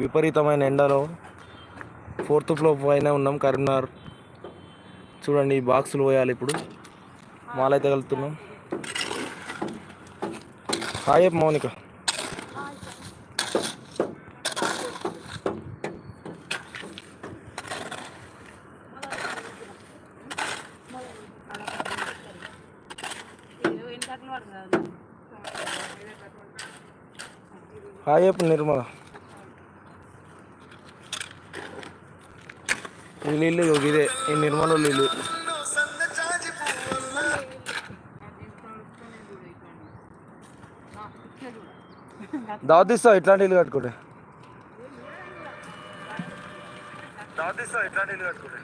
విపరీతమైన ఎండలో fourth floor పైన ఉన్నాం కరీంనగర్. చూడండి ఈ బాక్సులు పోయాలి ఇప్పుడు. మాలైతే కలుపుతున్నాం. హాయ్ మౌనిక. హాయ్ నిర్మల. ఈ నీళ్ళు ఇదే ఈ నిర్మల నీళ్ళు. దావతిస్తావు ఇట్లాంటి ఇల్లు కట్టుకుంటే? దావతిస్తావు ఇట్లాంటి ఇల్లు కట్టుకుంటే?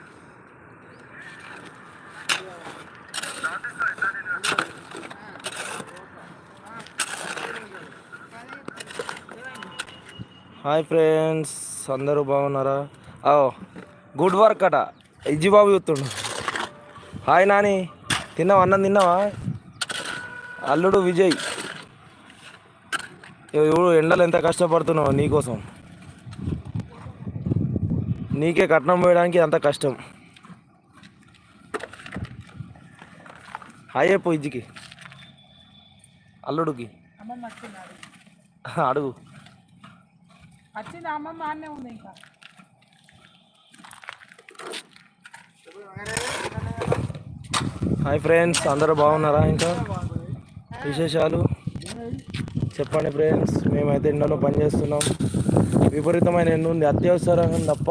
హాయ్ ఫ్రెండ్స్ అందరూ బాగున్నారా? ఓ గుడ్ వర్క్ అట. ఇజ్జిబాబు చూస్తుండు. హాయ్ నాని. తిన్నావా? అన్నం తిన్నావా? అల్లుడు విజయ్. ఇప్పుడు ఎండలు ఎంత కష్టపడుతున్నావు నీకోసం నీకే కట్నం పోయడానికి అంత కష్టం. హాయ్ చెప్పు ఇజ్జికి. అల్లుడికి. అడుగు. వచ్చింది అమ్మమ్మ అన్నే ఉంది ఇంకా. హాయ్ ఫ్రెండ్స్ అందరూ బాగున్నారా ఇంకా? విశేషాలు? చెప్పండి ఫ్రెండ్స్ మేమైతే ఎండలో పనిచేస్తున్నాం విపరీతమైన ఎండ ఉంది అత్యవసరంగా తప్ప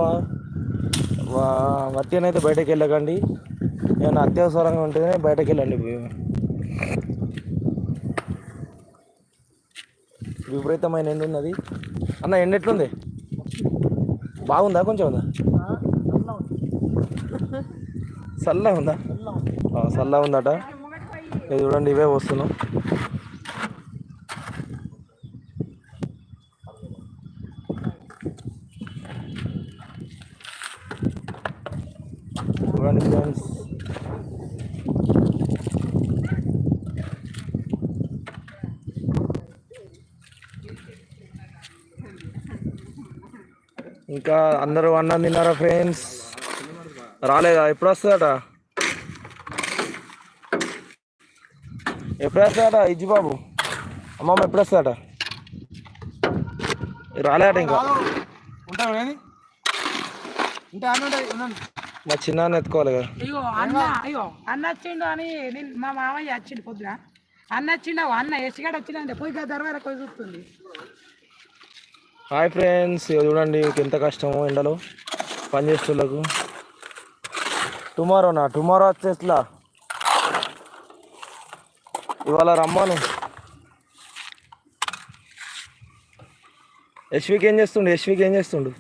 వత్తినైతే బయటకు వెళ్ళకండి. ఏమైనా అత్యవసరంగా ఉంటేనే బయటకు వెళ్ళండి విపరీతమైన ఎండ ఉన్నది. అన్న ఎండ ఎట్లుంది? బాగుందా? కొంచెం ఉందా? చల్లగా ఉందా? సల్లా ఉందట. ఇది చూడండి ఇవే వస్తున్నాం చూడండి ఫ్రెండ్స్. ఇంకా అందరూ అన్నం తిన్నారా ఫ్రెండ్స్? రాలేదా? ఎప్పుడు వస్తుందట ఎప్పుడు వస్తాడట ఇజ్జి బాబు? అమ్మమ్మ ఎప్పుడు వస్తాడట రాలేట ఇంకా. మా చిన్న ఎత్తుకోవాలి కదా. అయ్యో అన్న అయ్యో అన్న వచ్చిండు అని మా మామయ్య వచ్చిండు పొద్దున. అన్న వచ్చిండు? అన్న ఎసిగాడు వచ్చిందంటే పోయి దర్వార పోయి చూస్తుంది. హాయ్ ఫ్రెండ్స్ చూడండి ఎంత కష్టమో ఎండలో పనిచేస్తులకు టుమారో నా టుమారో వచ్చేట్లా ఇవాళ రమ్మాను. యశ్విక్ ఏం చేస్తుండు? యశ్విక్ ఏం చేస్తుండు?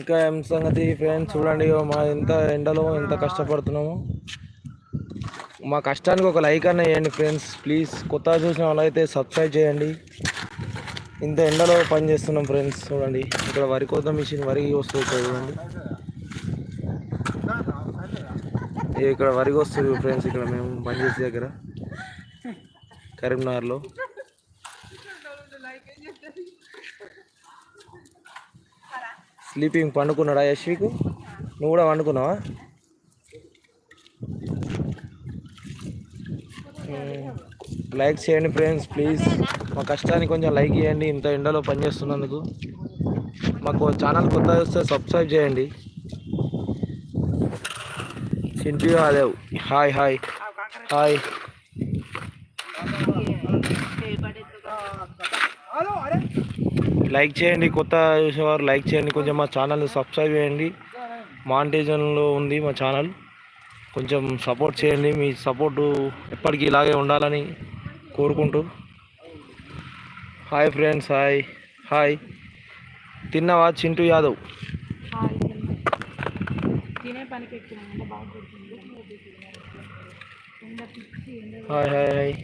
ఇంకా ఏం సంగతి ఫ్రెండ్స్ చూడండి మా ఎంత ఎండలో ఎంత కష్టపడుతున్నామో. మా కష్టానికి ఒక లైక్ అన్న వేయండి ఫ్రెండ్స్ ప్లీజ్ కొత్తగా చూసిన వాళ్ళైతే సబ్స్క్రైబ్ చేయండి. ఇంత ఎండలో పని చేస్తున్నాం ఫ్రెండ్స్ చూడండి. ఇక్కడ వరి కోత మిషన్ వరి వస్తుంది ఇక్కడ చూడండి ఇక్కడ వరి వస్తుంది ఫ్రెండ్స్ ఇక్కడ మేము పనిచేసే దగ్గర కరీంనగర్లో. స్లీపింగ్ పండుకున్నాడా యశ్వికు? నువ్వు కూడా పండుకున్నావా? లైక్ చేయండి ఫ్రెండ్స్ ప్లీజ్. మా కష్టానికి కొంచెం లైక్ చేయండి ఇంత ఎండలో పనిచేస్తున్నందుకు. మాకు ఛానల్ కొత్తగా వస్తే సబ్స్క్రైబ్ చేయండి. Chintu Yadav hi hi. Hi. Like చేయండి కొత్త చూసేవారు లైక్ చేయండి. కొంచెం మా ఛానల్ని సబ్స్క్రైబ్ చేయండి. మాంటేజన్లో ఉంది మా ఛానల్. కొంచెం సపోర్ట్ చేయండి. మీ సపోర్టు ఎప్పటికీ ఇలాగే ఉండాలని కోరుకుంటూ. Hi friends hi hi. తిన్నావా Chintu Yadav? Hi hi hi.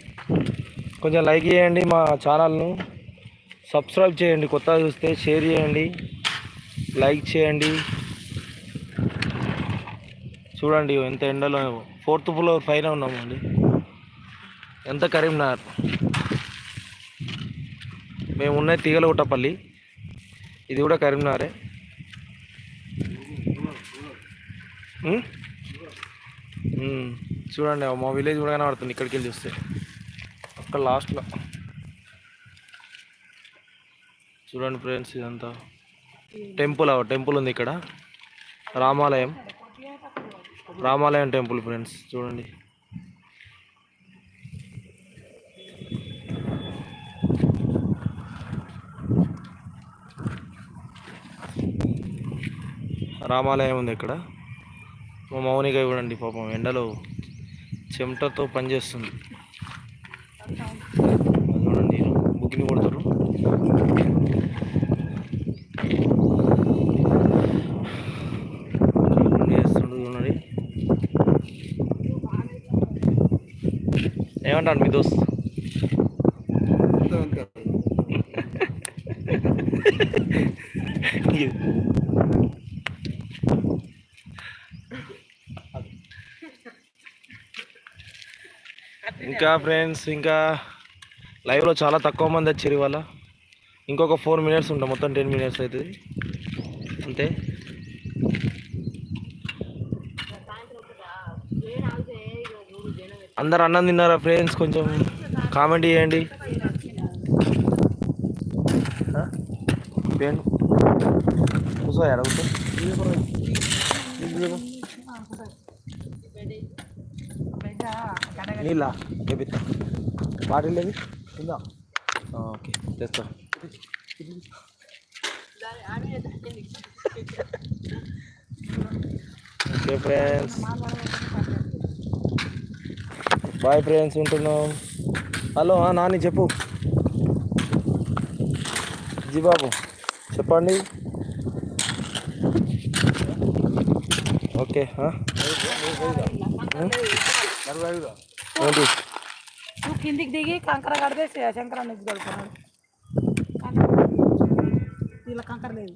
కొంచెం లైక్ చేయండి మా ఛానల్ను. సబ్స్క్రైబ్ చేయండి. కొత్తగా చూస్తే షేర్ చేయండి. లైక్ చేయండి. చూడండి ఎంత ఎండలో ఫోర్త్ ఫ్లోర్ పైన ఉన్నామండి. ఎంత కరీంనగర్. మేము ఉన్నది తీగలగుట్టపల్లి. ఇది కూడా కరీంనగరే. చూడండి మా విలేజ్ కూడా కనబడుతుంది. ఇక్కడికి వెళ్ళి చూస్తే. అక్కడ లాస్ట్లో. చూడండి ఫ్రెండ్స్ ఇదంతా. టెంపుల్ టెంపుల్ ఉంది ఇక్కడ. రామాలయం. రామాలయం టెంపుల్ ఫ్రెండ్స్ చూడండి. రామాలయం ఉంది ఇక్కడ. మా మౌనిక చూడండి పాపం ఎండలో చెమటతో పనిచేస్తుంది చూడండి బుక్ని కొడతారు చేస్తుండు చూడండి ఏమంటాడు మీ దోస్త్. ఇంకా ఫ్రెండ్స్ ఇంకా లైవ్లో చాలా తక్కువ మంది వచ్చారు ఇవాళ. ఇంకొక ఫోర్ మినిట్స్ ఉంటాం మొత్తం టెన్ మినిట్స్ అవుతుంది అంతే. అందరు అన్నం తిన్నారా ఫ్రెండ్స్ కొంచెం కామెంట్ చేయండి. ఆ? కూర్చో? అడుగుతా నీళ్ళ? లేపిస్తా బాటిల్ లేవి ఉందా ఓకే తెస్తా. ఓకే ఫ్రెండ్స్ బాయ్ ఫ్రెండ్స్ ఉంటున్నాం. హలో నాని చెప్పు. జీ బాబు చెప్పండి. ఓకే? ఏంటి? నువ్వు కిందికి దిగి కంకర కడితే శంకరాన్ని ఎత్తి కడుకున్నాడు ఇలా కంకర లేదు.